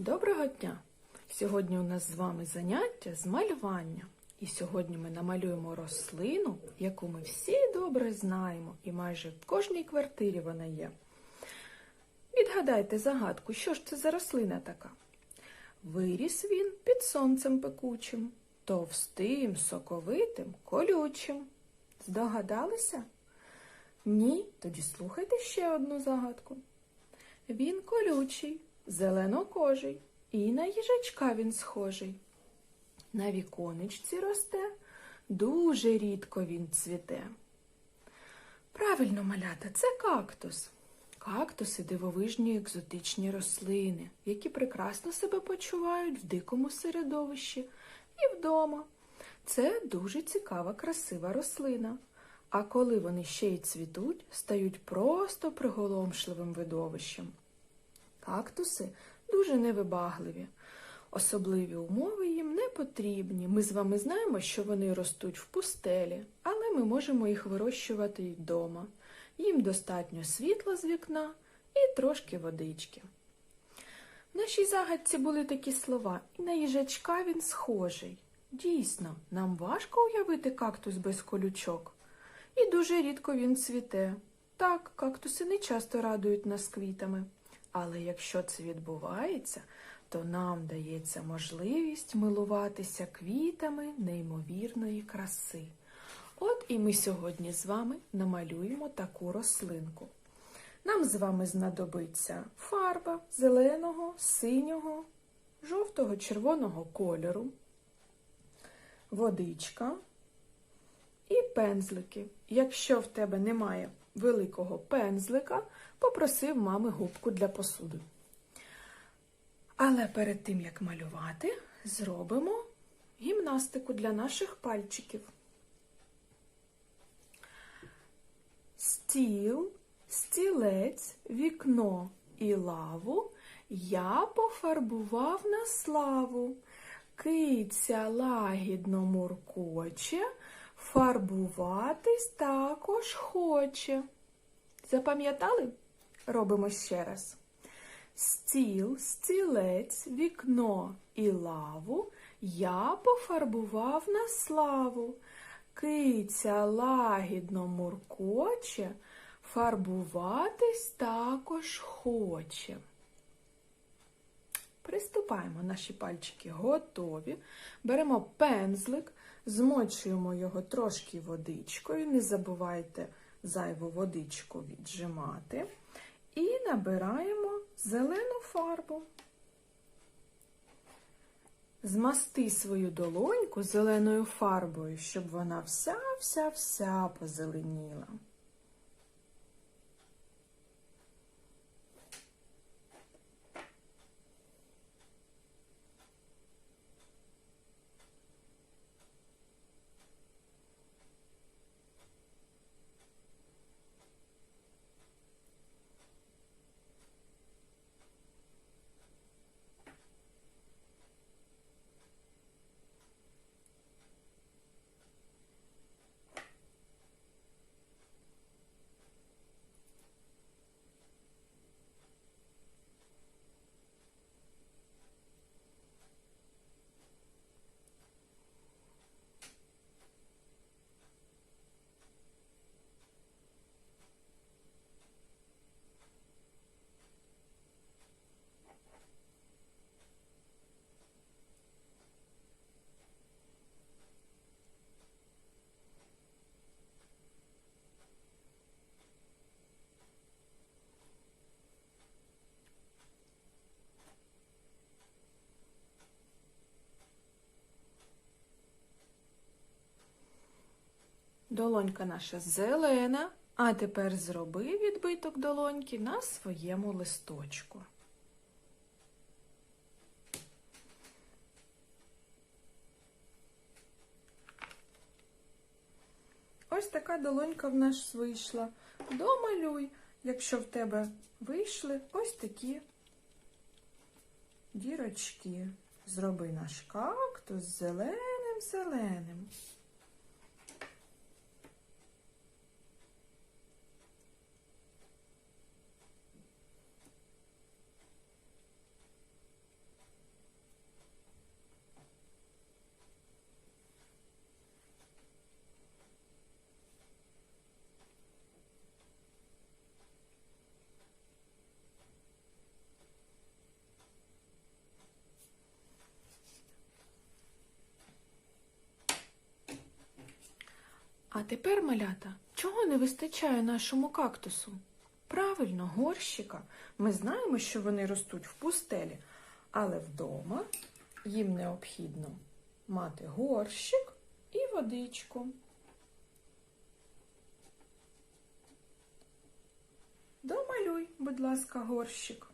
Доброго дня! Сьогодні у нас з вами заняття з малювання. І сьогодні ми намалюємо рослину, яку ми всі добре знаємо, і майже в кожній квартирі вона є. Відгадайте загадку, що ж це за рослина така? Виріс він під сонцем пекучим, товстим, соковитим, колючим. Здогадалися? Ні, тоді слухайте ще одну загадку. Він колючий, зеленокожий, і на їжачка він схожий. На віконечці росте, дуже рідко він цвіте. Правильно, малята, це кактус. Кактуси дивовижні екзотичні рослини, які прекрасно себе почувають в дикому середовищі і вдома. Це дуже цікава, красива рослина. А коли вони ще й цвітуть, стають просто приголомшливим видовищем. Кактуси дуже невибагливі. Особливі умови їм не потрібні. Ми з вами знаємо, що вони ростуть в пустелі, але ми можемо їх вирощувати й вдома. Їм достатньо світла з вікна і трошки водички. В нашій загадці були такі слова, і на їжачка він схожий. Дійсно, нам важко уявити кактус без колючок. І дуже рідко він цвіте. Так, кактуси не часто радують нас квітами. Але якщо це відбувається, то нам дається можливість милуватися квітами неймовірної краси. От і ми сьогодні з вами намалюємо таку рослинку. Нам з вами знадобиться фарба зеленого, синього, жовтого, червоного кольору, водичка і пензлики. Якщо в тебе немає великого пензлика, попросив мами губку для посуди. Але перед тим, як малювати, зробимо гімнастику для наших пальчиків. Стіл, стілець, вікно і лаву я пофарбував на славу. Киця лагідно муркоче, фарбуватись також хоче. Запам'ятали? Робимо ще раз. Стіл, стілець, вікно і лаву я пофарбував на славу. Киця лагідно муркоче, фарбуватись також хоче. Приступаємо, наші пальчики готові. Беремо пензлик, змочуємо його трошки водичкою. Не забувайте зайву водичку віджимати. І набираємо зелену фарбу. Змасти свою долоньку зеленою фарбою, щоб вона вся-вся-вся позеленіла. Долонька наша зелена, а тепер зроби відбиток долоньки на своєму листочку. Ось така долонька в нас вийшла. Домалюй, якщо в тебе вийшли ось такі дірочки. Зроби наш кактус зеленим-зеленим. Тепер, малята, чого не вистачає нашому кактусу? Правильно, горщика. Ми знаємо, що вони ростуть в пустелі, але вдома їм необхідно мати горщик і водичку. Домалюй, будь ласка, горщик.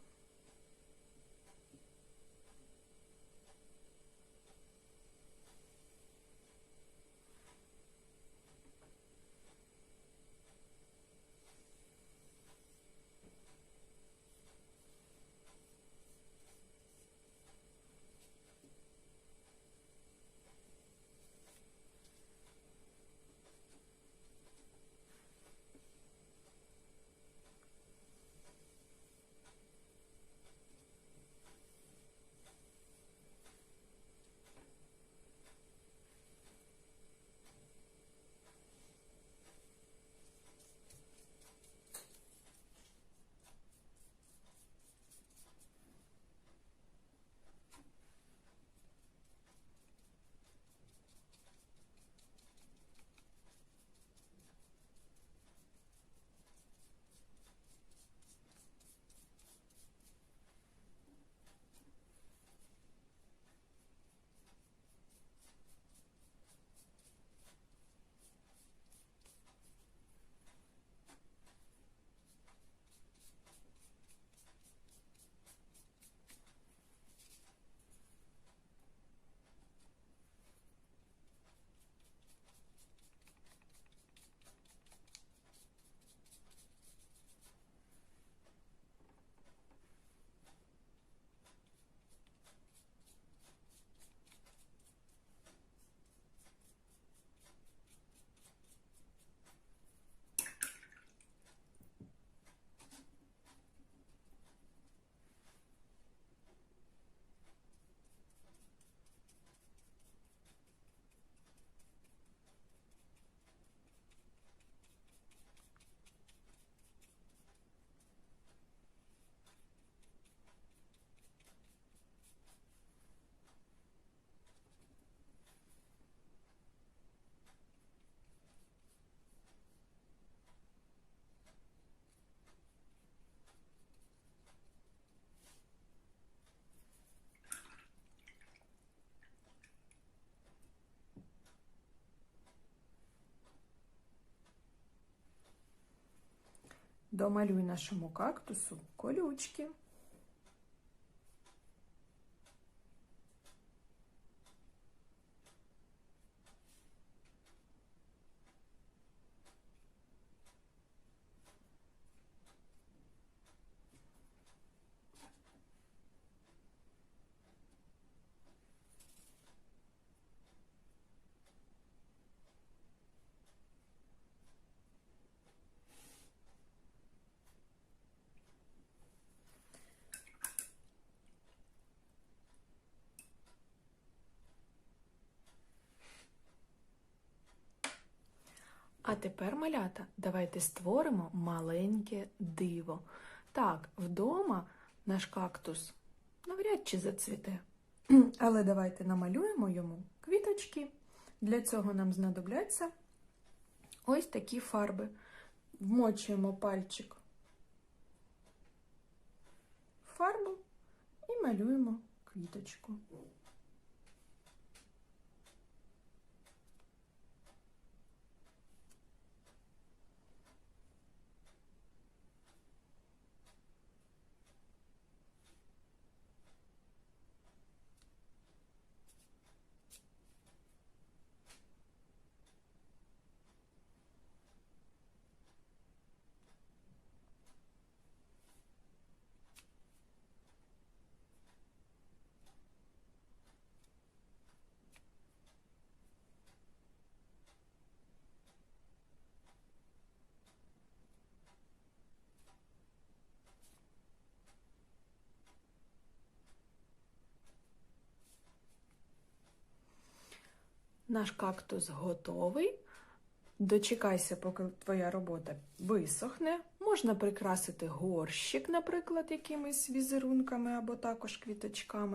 Домалюй нашому кактусу колючки. А тепер, малята, давайте створимо маленьке диво. Так, вдома наш кактус навряд чи зацвіте. Але давайте намалюємо йому квіточки. Для цього нам знадобляться ось такі фарби. Вмочуємо пальчик в фарбу і малюємо квіточку. Наш кактус готовий. Дочекайся, поки твоя робота висохне. Можна прикрасити горщик, наприклад, якимись візерунками або також квіточками.